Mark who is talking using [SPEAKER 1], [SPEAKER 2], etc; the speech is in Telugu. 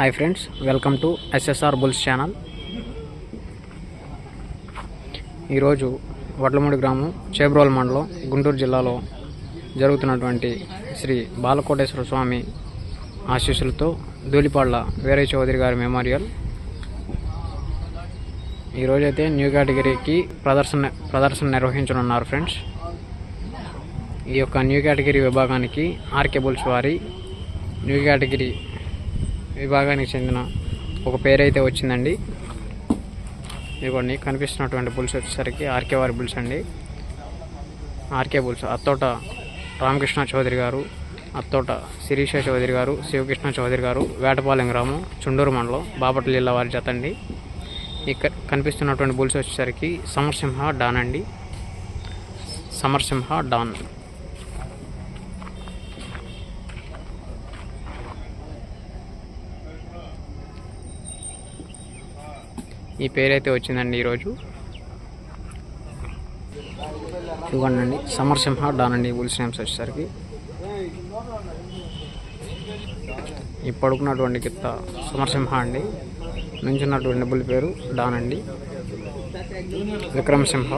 [SPEAKER 1] Hi friends welcome to SSR bulls channel. ఈరోజు వడ్లమూడి గ్రామం చేబ్రోల్ మండలం గుంటూరు జిల్లాలో జరుగుతున్నటువంటి శ్రీ బాలకోటేశ్వర స్వామి ఆశీస్సులతో ధూళిపాళ్ళ వీరయ్య చౌదరి గారి మెమోరియల్. ఈరోజైతే న్యూ కేటగిరీకి ప్రదర్శన ప్రదర్శన నిర్వహించనున్నారు ఫ్రెండ్స్. ఈ యొక్క న్యూ కేటగిరీ విభాగానికి ఆర్కే బుల్స్ వారి న్యూ కేటగిరీ విభాగానికి చెందిన ఒక పేరైతే వచ్చిందండి. ఇదిగోండి కనిపిస్తున్నటువంటి బుల్స్ వచ్చేసరికి ఆర్కే వారి బుల్స్ అండి. ఆర్కే బుల్స్ అత్తోట రామకృష్ణ చౌదరి గారు అత్తోట శిరీష చౌదరి గారు శివకృష్ణ చౌదరి గారు వేటపాలెం గ్రామం చుండూరు మండలం బాపట్ల జిల్లా వారి జత అండి. ఇక్కడ కనిపిస్తున్నటువంటి బుల్స్ వచ్చేసరికి సమర్సింహ డాన్ అండి. సమర్సింహ డాన్. ఈ పేరైతే వచ్చిందండి ఈరోజు. ఇవ్వండి సమరసింహ డాన్ అండి బుల్స్ నేమ్స్ వచ్చేసరికి ఈ పడుకున్నటువంటి గిత్త సమరసింహ అండి. నుంచున్నటువంటి బుల్ పేరు డాన్ అండి విక్రమ్ సింహ